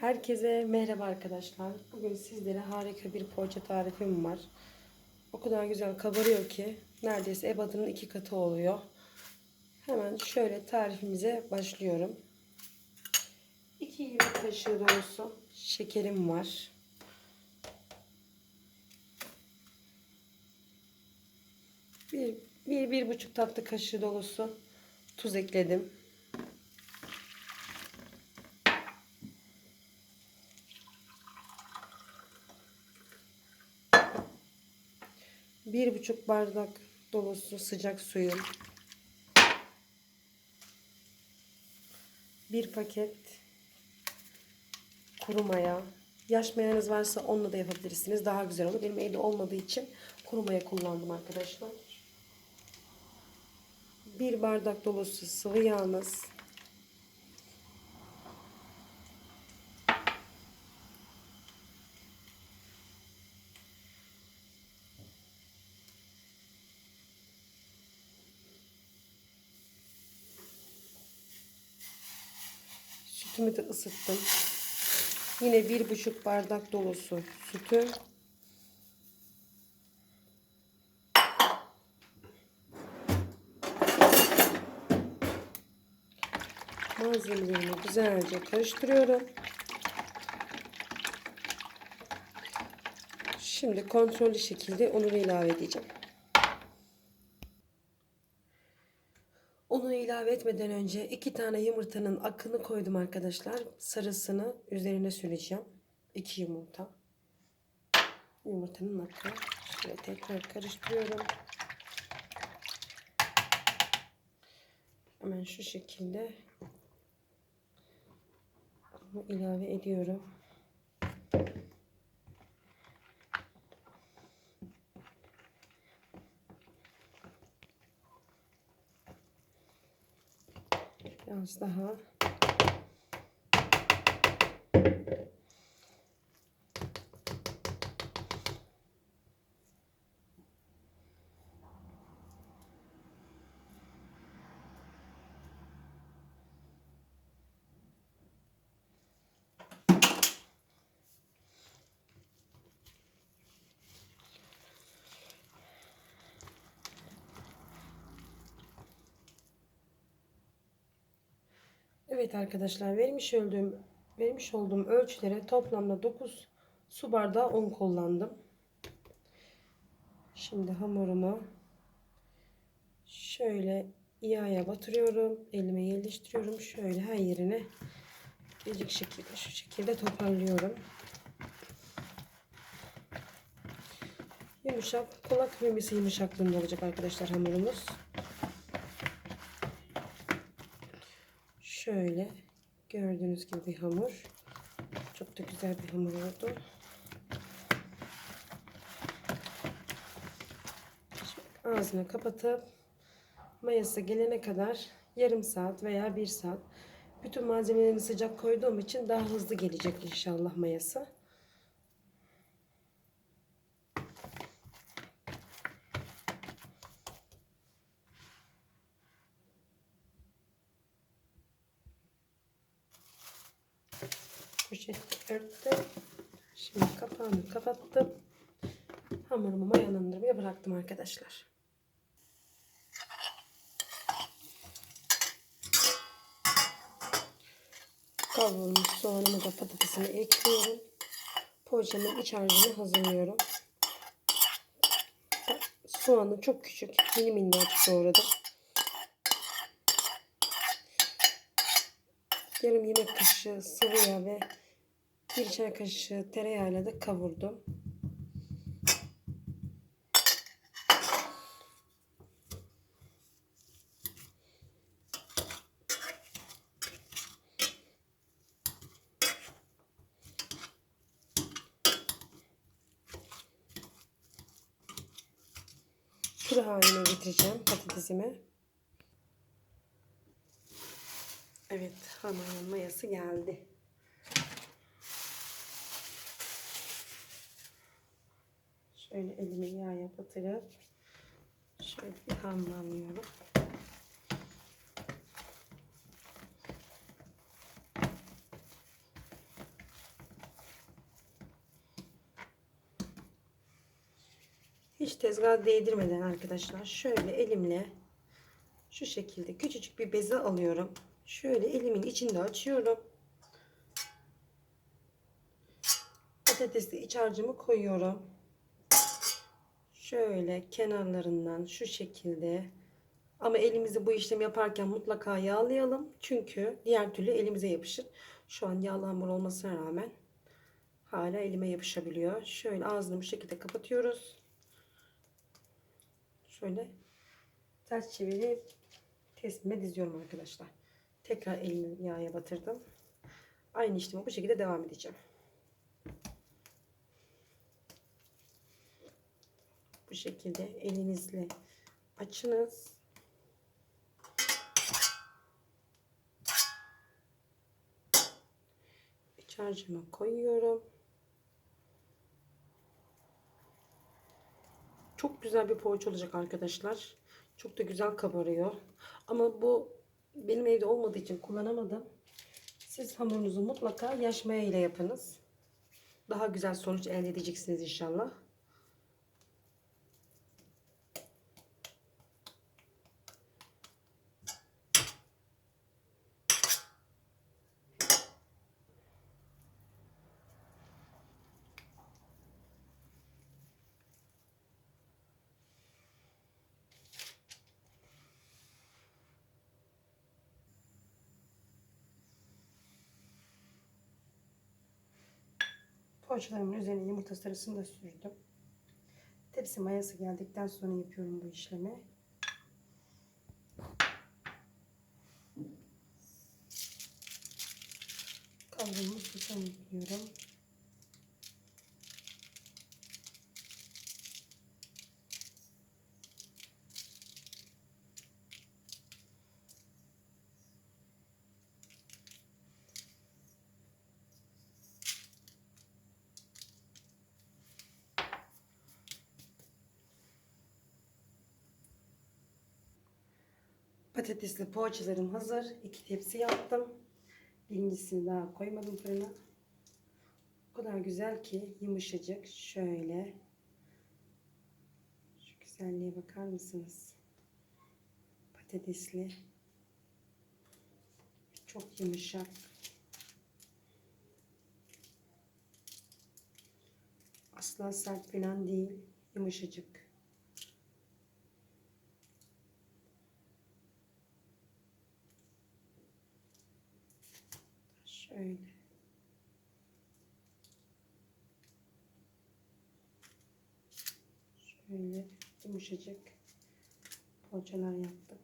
Herkese merhaba arkadaşlar. Bugün sizlere harika bir poğaça tarifim var. O kadar güzel kabarıyor ki neredeyse ebadının iki katı oluyor. Hemen şöyle tarifimize başlıyorum. 2 yemek kaşığı dolusu şekerim var. Bir, bir, bir buçuk tatlı kaşığı dolusu tuz ekledim. Bir buçuk bardak dolusu sıcak suyum. Bir paket kuru maya. Yaş mayanız varsa onunla da yapabilirsiniz. Daha güzel olur. Benim evde olmadığı için kuru maya kullandım arkadaşlar. Bir bardak dolusu sıvı yağınız. Sütümü de ısıttım. Yine bir buçuk bardak dolusu sütü. Malzemelerimi güzelce karıştırıyorum. Şimdi kontrollü şekilde unu ilave edeceğim. İlave etmeden önce iki tane yumurtanın akını koydum arkadaşlar. Sarısını üzerine süreceğim. İki yumurta. Yumurtanın akı. Şöyle tekrar karıştırıyorum. Hemen şu şekilde bunu ilave ediyorum. Biraz daha. Evet arkadaşlar vermiş olduğum vermiş olduğum ölçülere toplamda 9 su bardağı un kullandım. Şimdi hamurumu şöyle yağya batırıyorum. Elime yerleştiriyorum. Şöyle her yerine gelecek şekilde şu şekilde toparlıyorum. Yumuşak kulak memesi yumuşaklığında olacak arkadaşlar hamurumuz. Şöyle gördüğünüz gibi bir hamur. Çok da güzel bir hamur oldu. Şimdi ağzını kapatıp mayası gelene kadar yarım saat veya bir saat. Bütün malzemelerini sıcak koyduğum için daha hızlı gelecek inşallah mayası. Poşeti örttüm. Şimdi kapağını kapattım. Hamurumu mayalandırmaya bıraktım arkadaşlar. Kavrulmuş soğanımı da patatesini ekliyorum. Poğaçamın iç harcını hazırlıyorum. Soğanı çok küçük, mini minnacık doğradım. Yarım yemek kaşığı sıvı yağ ve bir çay kaşığı tereyağıyla da kavurdum. Püre haline getireceğim patatesimi. Evet hamurun mayası geldi. Şöyle elimi yağ batırıp şöyle bir hamlamıyorum. Hiç tezgah değdirmeden arkadaşlar şöyle elimle şu şekilde küçücük bir beze alıyorum. Şöyle elimin içinde açıyorum. Patatesli iç harcımı koyuyorum. Şöyle kenarlarından şu şekilde ama elimizi bu işlem yaparken mutlaka yağlayalım. Çünkü diğer türlü elimize yapışır. Şu an yağlı hamur olmasına rağmen hala elime yapışabiliyor. Şöyle ağzını bu şekilde kapatıyoruz. Şöyle ters çevirip teslime diziyorum arkadaşlar. Tekrar elimi yağa batırdım. Aynı işlemi bu şekilde devam edeceğim. Bu şekilde elinizle açınız. İç harcımı koyuyorum. Çok güzel bir poğaça olacak arkadaşlar. Çok da güzel kabarıyor. Ama bu benim evde olmadığı için kullanamadım. Siz hamurunuzu mutlaka yaş maya ile yapınız. Daha güzel sonuç elde edeceksiniz inşallah. Poğaçalarımın üzerine yumurta sarısını da sürdüm. Tepsi mayası geldikten sonra yapıyorum bu işlemi. Kavrulmuş susam ekliyorum. Patatesli poğaçalarım hazır. İki tepsi yaptım. Birincisini daha koymadım fırına. O kadar güzel ki yumuşacık. Şöyle. Şu güzelliğe bakar mısınız? Patatesli. Çok yumuşak. Asla sert falan değil. Yumuşacık. Şöyle. Şöyle yumuşacık poğaçalar yaptık.